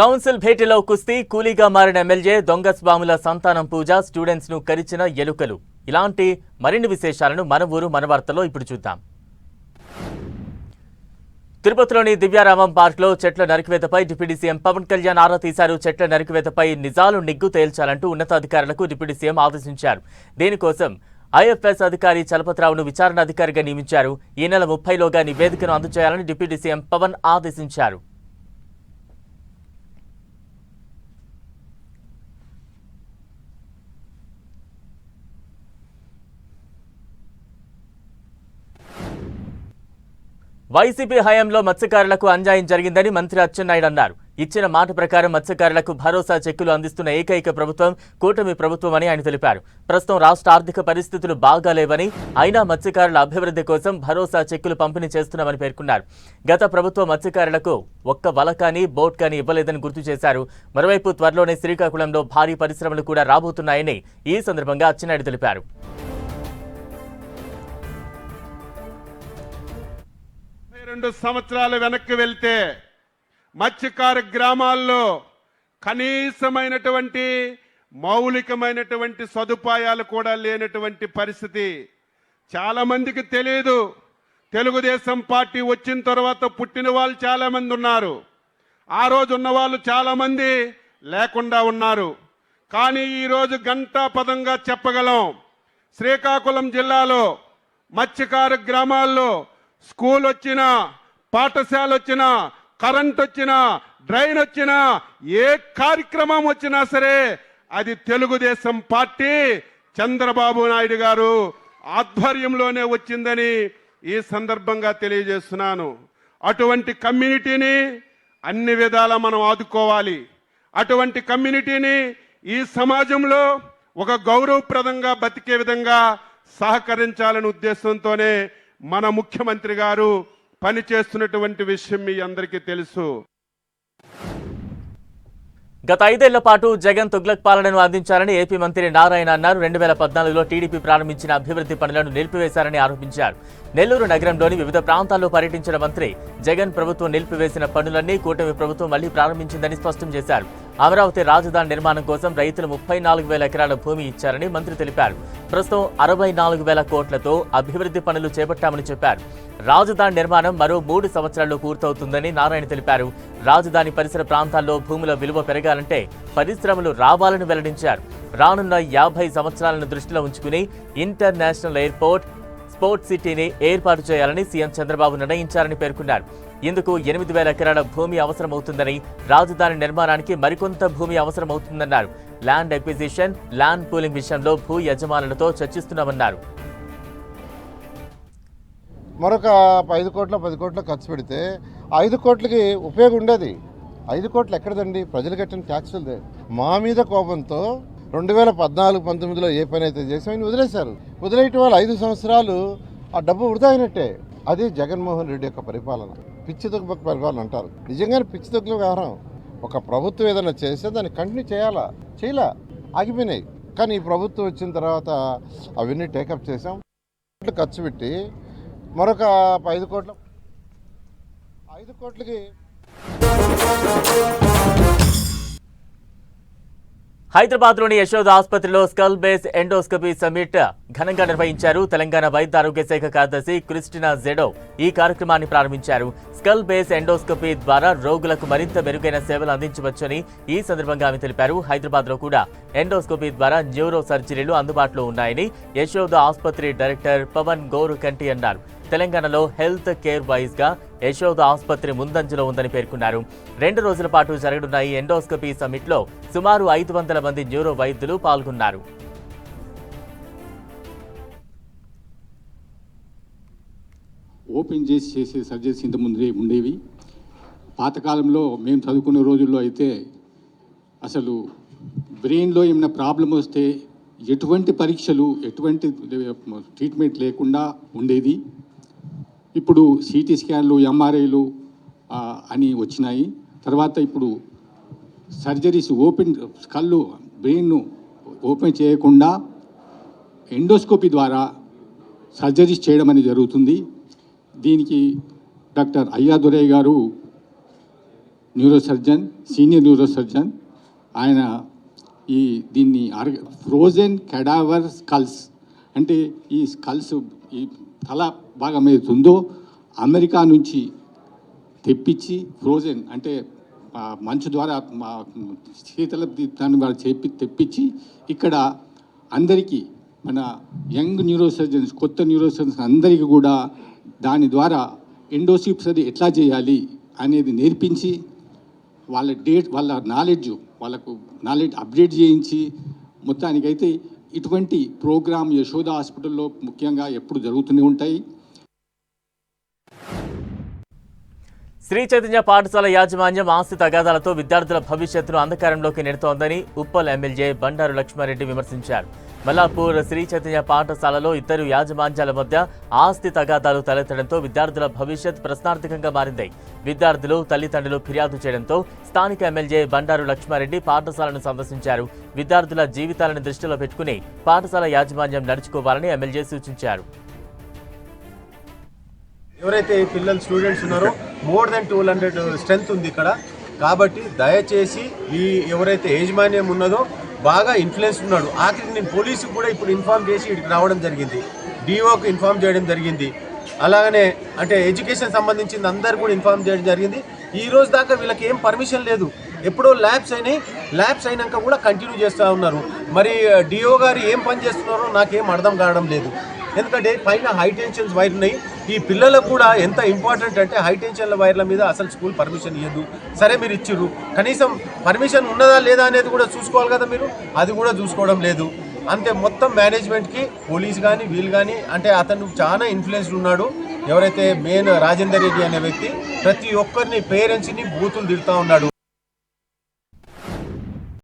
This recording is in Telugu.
కౌన్సిల్ భేటీలో కుస్తీ కూలీగా మారిన ఎమ్మెల్యే దొంగ స్వాముల సంతానం పూజ స్టూడెంట్స్ను కరిచిన ఎలుకలు. ఇలాంటి మరిన్ని విశేషాలను మన ఊరు మన వార్తలో ఇప్పుడు చూద్దాం. తిరుపతిలోని దివ్యారామం పార్క్లో చెట్ల నరికివేతపై డిప్యూటీ సీఎం పవన్ కళ్యాణ్ ఆరా తీశారు. చెట్ల నరికివేతపై నిజాలు నిగ్గు తేల్చాలంటూ ఉన్నతాధికారులకు డిప్యూటీ సీఎం ఆదేశించారు. దీనికోసం ఐఎఫ్ఎస్ అధికారి చలపతిరావును విచారణ అధికారిగా నియమించారు. ఈ నెల ముప్పైలోగా నివేదికను అందజేయాలని డిప్యూటీ సీఎం పవన్ ఆదేశించారు. వైసీపీ హయాంలో మత్స్యకారులకు అన్యాయం జరిగిందని మంత్రి అచ్చెన్నాయుడు అన్నారు. ఇచ్చిన మాట ప్రకారం మత్స్యకారులకు భరోసా చెక్కులు అందిస్తున్న ఏకైక ప్రభుత్వం కూటమి ప్రభుత్వం అని ఆయన తెలిపారు. ప్రస్తుతం రాష్ట్ర ఆర్థిక పరిస్థితులు బాగాలేవని అయినా మత్స్యకారుల అభివృద్ధి కోసం భరోసా చెక్కులు పంపిణీ చేస్తున్నామని పేర్కొన్నారు. గత ప్రభుత్వం మత్స్యకారులకు ఒక్క వల కానీ బోట్ కానీ ఇవ్వలేదని గుర్తు చేశారు. మరోవైపు త్వరలోనే శ్రీకాకుళంలో భారీ పరిశ్రమలు కూడా రాబోతున్నాయని ఈ సందర్భంగా అచ్చెన్నాయుడు తెలిపారు. రెండు సంవత్సరాలు వెనక్కి వెళ్తే మత్స్యకార గ్రామాల్లో కనీసమైనటువంటి మౌలికమైనటువంటి సదుపాయాలు కూడా లేనటువంటి పరిస్థితి. చాలామందికి తెలియదు తెలుగుదేశం పార్టీ వచ్చిన తర్వాత పుట్టిన వాళ్ళు చాలామంది ఉన్నారు. ఆ రోజు ఉన్న వాళ్ళు లేకుండా ఉన్నారు. కానీ ఈరోజు గంటా పదంగా చెప్పగలం. శ్రీకాకుళం జిల్లాలో మత్స్యకార గ్రామాల్లో స్కూల్ వచ్చినా పాఠశాల వచ్చినా కరెంట్ వచ్చినా డ్రైన్ వచ్చినా ఏ కార్యక్రమం వచ్చినా సరే అది తెలుగుదేశం పార్టీ చంద్రబాబు నాయుడు గారు ఆధ్వర్యంలోనే వచ్చిందని ఈ సందర్భంగా తెలియజేస్తున్నాను. అటువంటి కమ్యూనిటీని అన్ని విధాలా మనం ఆదుకోవాలి. అటువంటి కమ్యూనిటీని ఈ సమాజంలో ఒక గౌరవప్రదంగా బతికే విధంగా సహకరించాలనే ఉద్దేశంతోనే మన ముఖ్యమంత్రి గారు పనిచేస్తున్నటువంటి విషయం మీ అందరికీ తెలుసు. గత ఐదేళ్ళ పాటు జగన్ తుగ్లక్ పాలనను అందించారని ఏపీ మంత్రి నారాయణ అన్నారు. రెండు వేల పద్నాలుగులో టీడీపీ ప్రారంభించిన అభివృద్ధి పనులను నిలిపివేశారని ఆరోపించారు. నెల్లూరు నగరంలోని వివిధ ప్రాంతాల్లో పర్యటించిన మంత్రి జగన్ ప్రభుత్వం నిలిపివేసిన పనులన్నీ కూటమి ప్రభుత్వం మళ్ళీ ప్రారంభించిందని స్పష్టం చేశారు. అమరావతి రాజధాని నిర్మాణం కోసం రైతులు ముప్పై నాలుగు వేల ఎకరాల భూమి ఇచ్చారని మంత్రి తెలిపారు. ప్రస్తుతం అరవై నాలుగు వేల కోట్లతో అభివృద్ధి పనులు చేపట్టామని చెప్పారు. రాజధాని నిర్మాణం మరో మూడు సంవత్సరాల్లో పూర్తవుతుందని నారాయణ తెలిపారు. రాజధాని పరిసర ప్రాంతాల్లో భూముల విలువ పెరగాలంటే పరిశ్రమలు రావాలని వెల్లడించారు. రానున్న యాభై సంవత్సరాలను దృష్టిలో ఉంచుకుని ఇంటర్నేషనల్ ఎయిర్పోర్ట్ స్పోర్ట్స్ సిటీని ఏర్పాటు చేయాలని సీఎం చంద్రబాబు నిర్ణయించారని పేర్కొన్నారు. ఇందుకు ఎనిమిది వేల ఎకరాల భూమి అవసరమవుతుందని రాజధాని నిర్మాణానికి మరికొంత భూమి అవసరమవుతుందన్నారు. ల్యాండ్ అక్విజిషన్ ల్యాండ్ పూలింగ్ విషయంలో భూ యజమానులతో చర్చిస్తున్నామన్నారు. మరొక ఐదు కోట్ల పది కోట్ల ఖర్చు పెడితే ఐదు కోట్లకి ఉపయోగం ఉండేది. ఐదు కోట్లు ఎక్కడదండి? ప్రజలు కట్టిన ట్యాక్సులదే మా మీద కోపంతో రెండు వేల పద్నాలుగు పంతొమ్మిదిలో ఏ పని అయితే చేసాం ఆయన వదిలేశారు. వదిలేయటం వల్ల ఐదు సంవత్సరాలు ఆ డబ్బు వృధా అయినట్టే. అది జగన్మోహన్ రెడ్డి యొక్క పరిపాలన. పిచ్చి తొక్కుల పరిపాలన అంటారు. నిజంగానే పిచ్చి తొక్కుల వ్యవహారం. ఒక ప్రభుత్వం ఏదైనా చేస్తే దాన్ని కంటిన్యూ చేయాలా? చేయలా? ఆగిపోయినాయి. కానీ ఈ ప్రభుత్వం వచ్చిన తర్వాత అవన్నీ టేకప్ చేసాం ఖర్చు పెట్టి మరొక ఐదు కోట్ల ఐదు కోట్లకి హైదరాబాద్లోని యశోద ఆసుపత్రిలో స్కల్ బేస్ ఎండోస్కోపీ సమ్మిట్ ఘనంగా నిర్వహించారు. తెలంగాణ వైద్య ఆరోగ్య శాఖ కార్యదర్శి క్రిస్టినా జెడో ఈ కార్యక్రమాన్ని ప్రారంభించారు. స్కల్ బేస్ ఎండోస్కోపీ ద్వారా రోగులకు మరింత మెరుగైన సేవలు అందించవచ్చని ఈ సందర్భంగా ఆమె తెలిపారు. హైదరాబాద్లో కూడా ఎండోస్కోపీ ద్వారా న్యూరో సర్జరీలు అందుబాటులో ఉన్నాయని యశోద ఆసుపత్రి డైరెక్టర్ పవన్ గోరుకంటి అన్నారు. తెలంగాణలో హెల్త్ కేర్ వైజ్గా యశోద ఆసుపత్రి ముందంజలో ఉందని పేర్కొన్నారు. రెండు రోజుల పాటు జరగనున్న ఈ ఎండోస్కోపీ సమ్మిట్లో సుమారు ఐదు వందల మంది న్యూరో వైద్యులు పాల్గొన్నారు. ఓపెన్ చేసి చేసే సర్జరీస్ ఇంత ముందే ఉండేవి. పాతకాలంలో మేము చదువుకున్న రోజుల్లో అయితే అసలు బ్రెయిన్లో ఏమైనా ప్రాబ్లం వస్తే ఎటువంటి పరీక్షలు ఎటువంటి ట్రీట్మెంట్ లేకుండా ఉండేది. ఇప్పుడు సిటీ స్కాన్లు ఎంఆర్ఐలు అని వచ్చినాయి. తర్వాత ఇప్పుడు సర్జరీస్ ఓపెన్ కళ్ళు బ్రెయిన్ ఓపెన్ చేయకుండా ఎండోస్కోపీ ద్వారా సర్జరీస్ చేయడం అనేది జరుగుతుంది. దీనికి డాక్టర్ అయ్యాదురయ్య గారు న్యూరోసర్జన్ సీనియర్ న్యూరోసర్జన్ ఆయన ఈ దీన్ని ఫ్రోజన్ కెడావర్ స్కల్స్ అంటే ఈ స్కల్స్ ఈ తల భాగం ఏదైతే ఉందో అమెరికా నుంచి తెప్పించి ఫ్రోజన్ అంటే మంచు ద్వారా శీతల దాన్ని వాళ్ళు చెప్పి తెప్పించి ఇక్కడ అందరికీ మన యంగ్ న్యూరోసర్జన్స్ కొత్త న్యూరోసర్జన్స్ అందరికీ కూడా దాని ద్వారా ఎండోసిప్స్ అది ఎట్లా చేయాలి అనేది నేర్పించి వాళ్ళ డేట్ వాళ్ళ నాలెడ్జ్ వాళ్ళకు నాలెడ్జ్ అప్డేట్ చేయించి మొత్తానికైతే ఇటువంటి ప్రోగ్రామ్ యశోద హాస్పిటల్లో ముఖ్యంగా ఎప్పుడు జరుగుతూనే ఉంటాయి. శ్రీ చైతన్య పాఠశాల యాజమాన్యం ఆస్తి తగాదాలతో విద్యార్థుల భవిష్యత్తును అంధకారంలోకి నెడుతోందని ఉప్పల్ ఎమ్మెల్యే బండారు లక్ష్మారెడ్డి విమర్శించారు. మల్లాపూర్ శ్రీ చైతన్య పాఠశాలలో ఇద్దరు యాజమాన్యాల మధ్య ఆస్తి తగాదాలు తలెత్తడంతో విద్యార్థుల భవిష్యత్ ప్రశ్నార్థకంగా మారింది. విద్యార్థులు తల్లిదండ్రులు ఫిర్యాదు చేయడంతో స్థానిక ఎమ్మెల్యే బండారు లక్ష్మారెడ్డి పాఠశాలను సందర్శించారు. విద్యార్థుల జీవితాలను దృష్టిలో పెట్టుకుని పాఠశాల యాజమాన్యం నడుచుకోవాలని ఎమ్మెల్యే సూచించారు. ఎవరైతే ఈ పిల్లలు స్టూడెంట్స్ ఉన్నారో more than two hundred strength ఉంది ఇక్కడ. కాబట్టి దయచేసి ఈ ఎవరైతే యాజమాన్యం ఉన్నదో బాగా ఇన్ఫ్లుయెన్స్ ఉన్నాడు. ఆఖరికి నేను పోలీసుకు కూడా ఇప్పుడు ఇన్ఫార్మ్ చేసి ఇక్కడికి రావడం జరిగింది. డిఓకు ఇన్ఫార్మ్ చేయడం జరిగింది. అలాగనే అంటే ఎడ్యుకేషన్ సంబంధించింది అందరు కూడా ఇన్ఫార్మ్ చేయడం జరిగింది. ఈ రోజు దాకా వీళ్ళకి ఏం పర్మిషన్ లేదు. ఎప్పుడో ల్యాబ్స్ అయినాయి. ల్యాబ్స్ అయినాక కూడా కంటిన్యూ చేస్తూ ఉన్నారు. మరి uh, డిఓ గారు ఏం పని చేస్తున్నారో నాకేం అర్థం కావడం లేదు. ఎందుకంటే పైన హై టెన్షన్స్ వైర్ ఉన్నాయి. ఈ పిల్లలకు కూడా ఎంత ఇంపార్టెంట్ అంటే హై టెన్షన్ల వైర్ల మీద అసలు స్కూల్ పర్మిషన్ ఇవ్వదు సరే మీరు ఇచ్చిర్రు. కనీసం పర్మిషన్ ఉన్నదా లేదా అనేది కూడా చూసుకోవాలి కదా మీరు? అది కూడా చూసుకోవడం లేదు. అంతే మొత్తం మేనేజ్మెంట్కి పోలీస్ కానీ వీళ్ళు కానీ అంటే అతను చాలా ఇన్ఫ్లుయెన్స్డ్ ఉన్నాడు. ఎవరైతే మెయిన్ రాజేందర్ రెడ్డి అనే వ్యక్తి ప్రతి ఒక్కరిని పేరెంట్స్ని బూతులు తిడుతూ ఉన్నాడు.